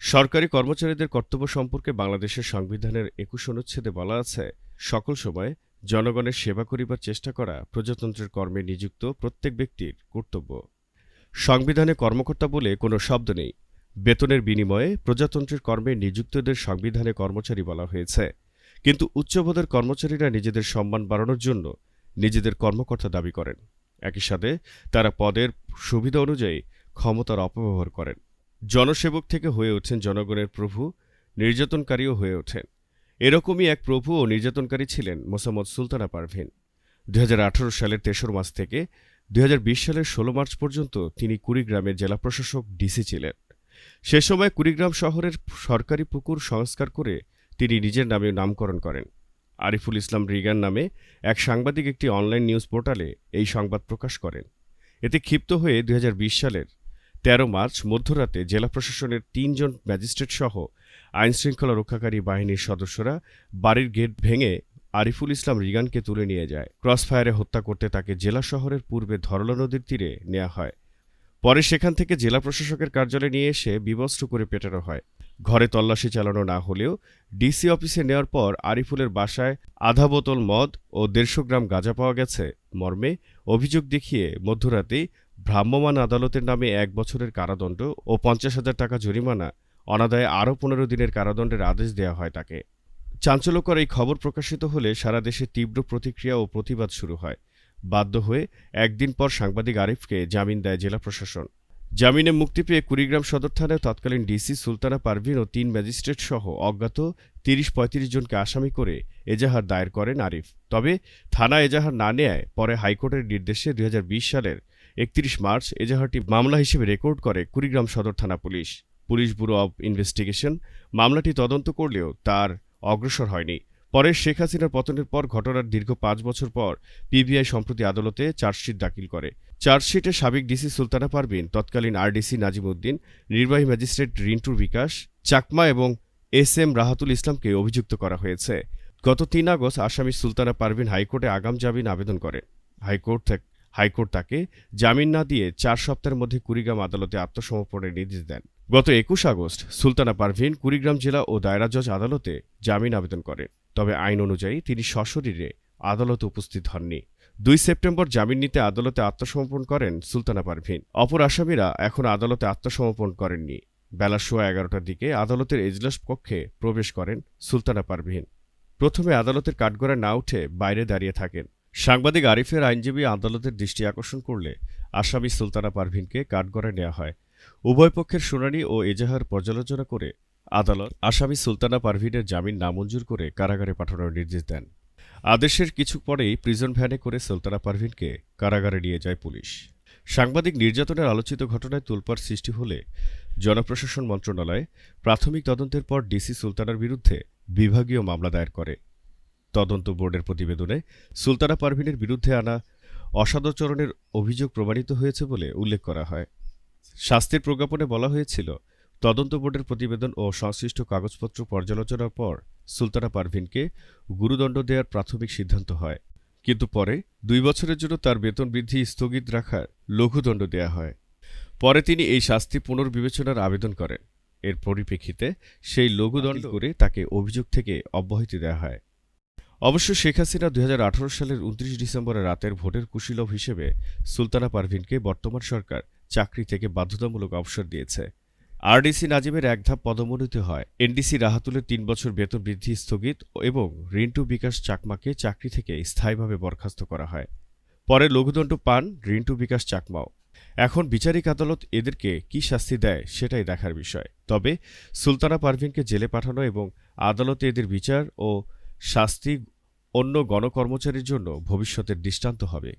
সরকারি কর্মচারীদের কর্তব্য সম্পর্কে বাংলাদেশের সংবিধানের একুশ অনুচ্ছেদে বলা আছে, সকল সময় জনগণের সেবা করিবার চেষ্টা করা প্রজাতন্ত্রের কর্মে নিযুক্ত প্রত্যেক ব্যক্তির কর্তব্য। সংবিধানে কর্মকর্তা বলে কোনো শব্দ নেই। বেতনের বিনিময়ে প্রজাতন্ত্রের কর্মে নিযুক্তদের সংবিধানে কর্মচারী বলা হয়েছে। কিন্তু উচ্চপদের কর্মচারীরা নিজেদের সম্মান বাড়ানোর জন্য নিজেদের কর্মকর্তা দাবি করেন। একই সাথে তারা পদের সুবিধা অনুযায়ী ক্ষমতার অপব্যবহার করেন। জনসেবক থেকে হয়ে ওঠেন জনগণের প্রভু, নির্যাতনকারীও হয়ে ওঠেন। এরকমই এক প্রভু ও নির্যাতনকারী ছিলেন মোসাম্মদ সুলতানা পারভিন। দুই হাজার আঠারো সালের তেসর মাস থেকে দু হাজার বিশ সালের ষোলো মার্চ পর্যন্ত তিনি কুড়িগ্রামের জেলা প্রশাসক, ডিসি ছিলেন। সে সময় কুড়িগ্রাম শহরের সরকারি পুকুর সংস্কার করে তিনি নিজের নামে নামকরণ করেন। আরিফুল ইসলাম রিগান নামে এক সাংবাদিক একটি অনলাইন নিউজ পোর্টালে এই সংবাদ প্রকাশ করেন। এতে ক্ষিপ্ত হয়ে দুই হাজার বিশ সালের তেরো মার্চ, মধ্যরাতে জেলা প্রশাসনের তিনজন ম্যাজিস্ট্রেট সহ আইনশৃঙ্খলা রক্ষাকারী বাহিনীর সদস্যরা বাড়ির গেট ভেঙে আরিফুল ইসলাম রিগানকে তুলে নিয়ে যায়। ক্রসফায়ারে হত্যা করতে তাকে জেলা শহরের পূর্বে ধরলা নদীর তীরে নেওয়া হয়। পরে সেখান থেকে জেলা প্রশাসকের কার্যালয়ে নিয়ে এসে বিবস্ত্র করে পেটানো হয়। ঘরে তল্লাশি চালানো না হলেও ডিসি অফিসে নেওয়ার পর আরিফুলের বাসায় আধা বোতল মদ ও দেড়শো গ্রাম গাঁজা পাওয়া গেছে। মর্মে অভিযোগ দেখিয়ে মধ্যরাতেই ভ্রাম্যমাণ আদালতের নামে এক বছরের কারাদণ্ড ও পঞ্চাশ হাজার টাকা জরিমানা অনাদায়ে আরও পনেরো দিনের কারাদণ্ডের আদেশ দেওয়া হয় তাকে। চাঞ্চল্যকর এই খবর প্রকাশিত হলে সারা দেশে তীব্র প্রতিক্রিয়া ও প্রতিবাদ শুরু হয়। বাধ্য হয়ে একদিন পর সাংবাদিক আরিফকে জামিন দেয় জেলা প্রশাসন। জামিনে মুক্তি পেয়ে কুড়িগ্রাম সদর থানায় তৎকালীন ডিসি সুলতানা পারভিন ও তিন ম্যাজিস্ট্রেট সহ অজ্ঞাত তিরিশ পঁয়ত্রিশ জনকে আসামি করে এজাহার দায়ের করেন আরিফ। তবে থানা এজাহার না নেয় পরে হাইকোর্টের নির্দেশে দুই হাজার বিশ সালের একত্রিশ মার্চ এজাহারটি মামলা হিসেবে রেকর্ড করে কুড়িগ্রাম সদর থানা police. Police bureau of investigation. মামলাটি তদন্ত করলেও তার অগ্রসর হয়নি। পরে শেখ হাসিনার পতনের পর ঘটনার দীর্ঘ পাঁচ বছর পর পিবিআই সম্প্রতি আদালতে চার্জশিট দাখিল করে। চার্জশিটে সাবেক ডিসি সুলতানা পারভিন, তৎকালীন আরডিসি নাজিমউদ্দিন নির্বাহী ম্যাজিস্ট্রেট রিন্টুর বিকাশ, চাকমা এবং এস এম রাহাতুল ইসলামকে অভিযুক্ত করা হয়েছে। গত তিন আগস্ট আসামি সুলতানা পারভিন হাইকোর্টে আগাম জামিন আবেদন করেন হাইকোর্ট হাইকোর্ট তাকে জামিন না দিয়ে চার সপ্তাহের মধ্যে কুড়িগ্রাম আদালতে আত্মসমর্পণের নির্দেশ দেন। গত একুশ আগস্ট সুলতানা পারভিন কুড়িগ্রাম জেলা ও দায়রা জজ আদালতে জামিন আবেদন করেন। তবে আইন অনুযায়ী তিনি সশরীরে আদালতে উপস্থিত হননি। দুই সেপ্টেম্বর জামিন নিতে আদালতে আত্মসমর্পণ করেন সুলতানা পারভিন। অপর আসামিরা এখন আদালতে আত্মসমর্পণ করেননি। বেলা সোয়া এগারোটার দিকে আদালতের এজলাস কক্ষে প্রবেশ করেন সুলতানা পারভিন। প্রথমে আদালতের কাঠগড়ায় না উঠে বাইরে দাঁড়িয়ে থাকেন। সাংবাদিক আরিফের আইনজীবী আদালতের দৃষ্টি আকর্ষণ করলে আসামি সুলতানা পারভিনকে কাঠগড়ায় নেওয়া হয়। উভয় পক্ষের শুনানি ও এজাহার পর্যালোচনা করে আদালত আসামি সুলতানা পারভিনের জামিন নামঞ্জুর করে কারাগারে পাঠানোর নির্দেশ দেন। আদেশের কিছু পরেই প্রিজন ভ্যানে করে সুলতানা পারভিনকে কারাগারে নিয়ে যায় পুলিশ। সাংবাদিক নির্যাতনের আলোচিত ঘটনায় তোলপাড় সৃষ্টি হলে জনপ্রশাসন মন্ত্রণালয় প্রাথমিক তদন্তের পর ডিসি সুলতানার বিরুদ্ধে বিভাগীয় মামলা দায়ের করে। তদন্ত বোর্ডের প্রতিবেদনে সুলতানা পারভিনের বিরুদ্ধে আনা অসাদাচরণের অভিযোগ প্রমাণিত হয়েছে বলে উল্লেখ করা হয়। শাস্তির প্রজ্ঞাপনে বলা হয়েছিল তদন্ত বোর্ডের প্রতিবেদন ও সংশ্লিষ্ট কাগজপত্র পর্যালোচনার পর সুলতানা পারভিনকে গুরুদণ্ড দেওয়ার প্রাথমিক সিদ্ধান্ত হয়। কিন্তু পরে দুই বছরের জন্য তার বেতন বৃদ্ধি স্থগিত রাখার লঘুদণ্ড দেয়া হয়। পরে তিনি এই শাস্তি পুনর্বিবেচনার আবেদন করেন। এর পরিপ্রেক্ষিতে সেই লঘুদণ্ড করে তাকে অভিযোগ থেকে অব্যাহতি দেওয়া হয়। অবশ্য শেখ হাসিনা দুই হাজার আঠেরো সালের উনত্রিশ ডিসেম্বরের রাতের ভোটের কুশীলভ হিসেবে সুলতানা পারভিনকে বর্তমান সরকার চাকরি থেকে বাধ্যতামূলক অবসর দিয়েছে। আরডিসি নাজিমের এক ধাপ পদোন্নতি হয়। এনডিসি রাহাতুলের তিন বছর বেতন বৃদ্ধি স্থগিত এবং রিন্টু বিকাশ চাকমাকে চাকরি থেকে স্থায়ীভাবে বরখাস্ত করা হয়। পরে লঘুদণ্ড পান রিন্টু বিকাশ চাকমাও। এখন বিচারিক আদালত এদেরকে কি শাস্তি দেয় সেটাই দেখার বিষয়। তবে সুলতানা পারভিনকে জেলে পাঠানো এবং আদালতে এদের বিচার ও শাস্তি অন্য গণকর্মচারীর জন্য ভবিষ্যতের দৃষ্টান্ত হবে।